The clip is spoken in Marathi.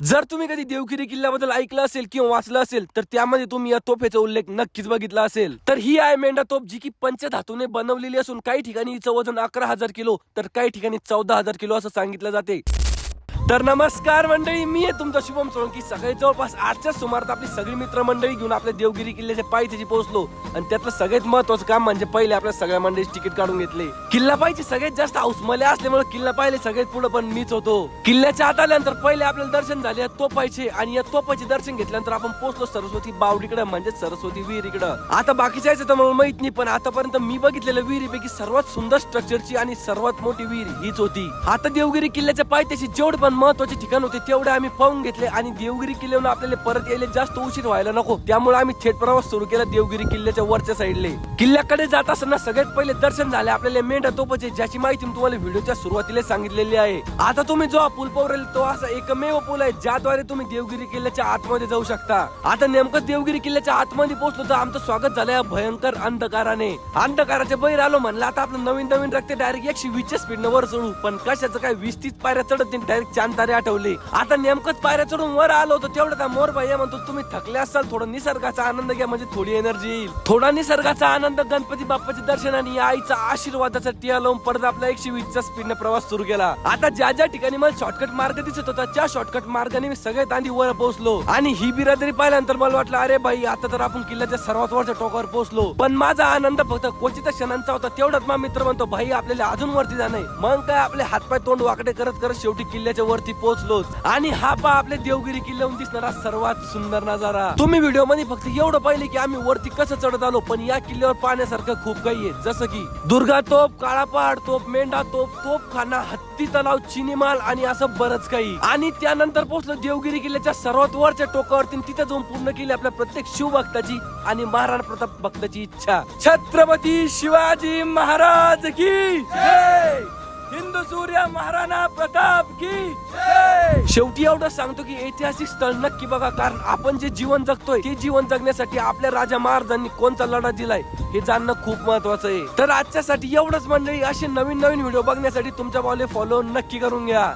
जर तुम्ही कधी देवगिरी किल्ल्याबद्दल ऐकलं असेल किंवा वाचलं असेल तर त्यामध्ये तुम्ही या तोफेचा उल्लेख नक्कीच बघितला असेल. तर ही आहे मेंढा तोफ जी की पंचधातूने बनवलेली असून काही ठिकाणी हिचं वजन अकरा हजार किलो तर काही ठिकाणी चौदा हजार किलो असं सांगितलं जाते. तर नमस्कार मंडळी मी आहे तुमचा शुभम सोळंकी. सकाळी जवळपास आठच्या सुमारात आपली सगळी मित्रमंडळी घेऊन आपल्या देवगिरी किल्ल्याच्या पायथ्याशी पोहोचलो. आणि त्यातलं सगळ्यात महत्वाचं काम म्हणजे पहिले आपल्या सगळ्या मंडळी तिकीट काढून घेतले. किल्ला पाहिजे सगळ्यात जास्त हाऊस असल्यामुळे किल्ला पाहिले सगळ्यात पुढे पण मीच होतो. किल्ल्याच्या आत आल्यानंतर पहिले आपल्याला दर्शन झाले या तोपायचे. आणि या तोपाचे दर्शन घेतल्यानंतर आपण पोहोचलो सरस्वती बावडीकडे म्हणजे सरस्वती विहिरीकडं. आता बाकीच्या यायचं तर मला माहीत नाही पण आतापर्यंत मी बघितलेल्या विहिरीपैकी सर्वात सुंदर स्ट्रक्चरची आणि सर्वात मोठी विहीर हीच होती. आता देवगिरी किल्ल्याच्या पायथ्याशी जेवढ पण महत्त्वाचे ठिकाण होते तेवढे आम्ही पाहून घेतले आणि देवगिरी किल्ल्यावर आपल्याला परत यायला जास्त उशीर व्हायला नको. त्यामुळे आम्ही थेट प्रवास सुरू केला देवगिरी किल्ल्याच्या वरच्या साईडले. किल्ल्याकडे जात असताना सगळ्यात पहिले दर्शन झाले आपल्याला मेंढा तोपचे ज्याची माहिती मी तुम्हाला व्हिडिओच्या सुरुवातीला सांगितलेली आहे. आता तुम्ही जो पूल पावरेल तो असा एकमेव पूल आहे ज्याद्वारे तुम्ही देवगिरी किल्ल्याच्या आतमध्ये जाऊ शकता. आता नेमकं देवगिरी किल्ल्याच्या आतमध्ये पोहोचलो तर आमचं स्वागत झालं या भयंकर अंधकाराने. अंधकाराच्या बैर आलो म्हणलं आता आपलं नवीन नवीन रक्त डायरेक्ट एकशे वीसच्या स्पीडनं वर चढू. पण कशाचं काय वीस तीस पायऱ्या चढत डायरेक्ट कांतारे आठवली. आता नेमकंच पायऱ्या चढून वर आलो होतो तेवढं त्या मोर भाई म्हणतो तुम्ही थकले असाल थोडं निसर्गाचा आनंद घ्या म्हणजे थोडी एनर्जी येईल. थोडा निसर्गाचा आनंद गणपती बाप्पाचे दर्शन आणि आईचा आशीर्वादाचा टिया लावून परत आपला एकशे वीसचा स्पीड ने प्रवास सुरू केला. आता ज्या ज्या ठिकाणी मला शॉर्टकट मार्ग दिसत होता त्या शॉर्टकट मार्गाने मी सगळ्यात आधी वर पोहोचलो. आणि ही बिरादरी पाहिल्यानंतर मला वाटलं अरे भाई आता तर आपण किल्ल्याच्या सर्वात वरच्या टोकावर पोहोचलो. पण माझा आनंद फक्त क्वचित क्षणांचा होता तेवढाच मा मित्र म्हणतो भाई आपल्याला अजून वरती जाणं मग काय आपले हातपाय तोंड वाकडे करत करत शेवटी किल्ल्याच्या वर वरती पोहोचलो आणि हा पा आपल्या देवगिरी किल्ल्याहून दिसणारा सर्वात सुंदर नजारा. तुम्ही व्हिडिओमध्ये फक्त एवढं पाहिले की आम्ही वरती कसं चढत आलो पण या किल्ल्यावर पाहण्यासारखं खूप काही आहे. जसं की दुर्गा तोप काळा पहाड तोप मेंढा तोप तोपखाना हत्ती तलाव चिनीमाल आणि असं बरंच काही. आणि त्यानंतर पोहोचलो देवगिरी किल्ल्याच्या सर्वात वरच्या टोकावरती तिथे जाऊन पूर्ण केली आपल्या प्रत्येक शिवभक्ताची आणि महाराणा प्रताप भक्ताची इच्छा. छत्रपती शिवाजी महाराज की जय! हिंदू सूर्य महाराणा प्रताप की शेवटी एवढं सांगतो की ऐतिहासिक स्थळ नक्की बघा कारण आपण जे जीवन जगतोय ते जीवन जगण्यासाठी आपल्या राजा महाराजांनी कोणता लढा दिलाय हे जाणणं खूप महत्वाचं आहे. तर आजच्यासाठी एवढंच मंडळी असे नवीन नवीन व्हिडिओ बघण्यासाठी तुमच्या बॉले फॉलो नक्की करून घ्या.